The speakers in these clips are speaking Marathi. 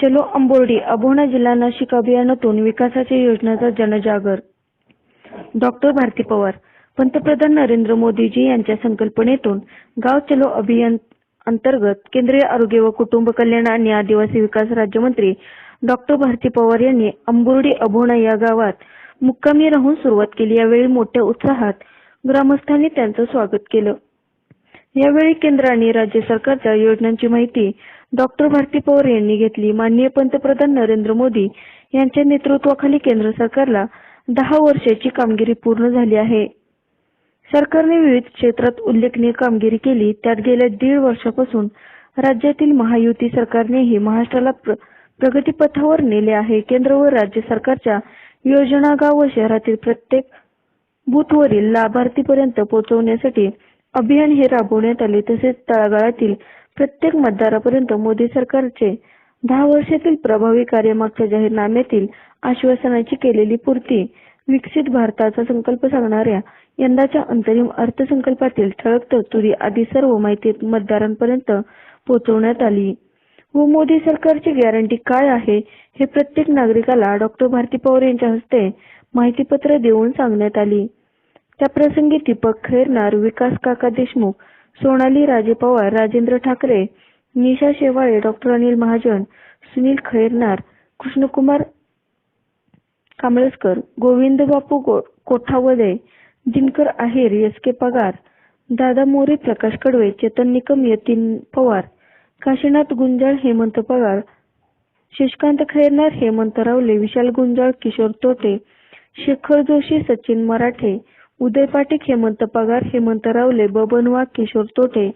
चलो अंबोर्डी अबोणा जिल्हा नाशिक अभियानातून विकासाच्या योजनांचा जनजागर. डॉक्टर भारती पवार पंतप्रधान नरेंद्र मोदीजी यांच्या संकल्पनेतून गाव चलो अभियान अंतर्गत केंद्रीय आरोग्य व कुटुंब कल्याण आणि आदिवासी विकास राज्यमंत्री डॉक्टर भारती पवार यांनी अंबोर्डी अभोणा या गावात मुक्कामी राहून सुरुवात केली. यावेळी मोठ्या उत्साहात ग्रामस्थांनी त्यांचं स्वागत केलं. यावेळी केंद्र आणि राज्य सरकारच्या योजनांची माहिती डॉक्टर भारती पवार यांनी घेतली. माननीय पंतप्रधान नरेंद्र मोदी यांच्या नेतृत्वाखाली केंद्र सरकारला दहा वर्षाची कामगिरी पूर्ण झाली आहे. सरकारने विविध क्षेत्रात उल्लेखनीय कामगिरी केली. त्यात गेल्या दीड वर्षापासून राज्यातील महायुती सरकारनेही महाराष्ट्राला प्र प्रगतीपथावर नेले आहे. केंद्र व राज्य सरकारच्या योजना गाव व शहरातील प्रत्येक बूथवरील लाभार्थीपर्यंत पोहोचवण्यासाठी अभियान हे राबवण्यात आले. तसेच तळागाळातील प्रत्येक मतदारापर्यंत मोदी सरकारचे दहा वर्षातील प्रभावी कार्यमागच्या जाहीरनाम्यातील आश्वासनाची केलेली पूर्ती विकसित भारताचा संकल्प सांगणाऱ्या यंदाच्या अंतरिम अर्थसंकल्पातील ठळक तरतुदी आदी सर्व माहिती मतदारांपर्यंत पोहोचवण्यात आली. व मोदी सरकारची गॅरंटी काय आहे हे प्रत्येक नागरिकाला डॉक्टर भारती पवार यांच्या हस्ते माहितीपत्र देऊन सांगण्यात आली. त्याप्रसंगी दीपक खैरनार विकास काका देशमुख सोनाली राजे पवार राजेंद्र ठाकरे निशा शेवाळे डॉक्टर अनिल महाजन सुनील खैरनार कृष्णकुमार कांबळेकर गो, कोठावदे दिनकर आहेर एस के पगार दादा मोरे प्रकाश कडवे चेतन निकम यतीन पवार काशीनाथ गुंजाळ हेमंत पगार शशिकांत खैरनार हेमंत रावले विशाल गुंजाळ किशोर तोटे शेखर जोशी सचिन मराठे उदय पाटीक हेमंत पगार हेमंत रावले बबन वाघ किशोर तोटे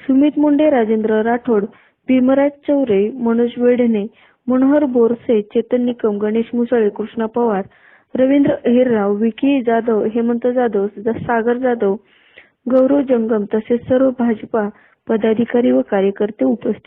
सुमित मुंडे राजेंद्र राठोड भीमराज चौरे मनोज वेढणे मनोहर बोरसे चेतन निकम गणेश मुसळे कृष्णा पवार रवींद्र अहिरराव विकी जाधव हेमंत जाधव सागर जाधव गौरव जंगम तसेच सर्व भाजपा पदाधिकारी व कार्यकर्ते उपस्थित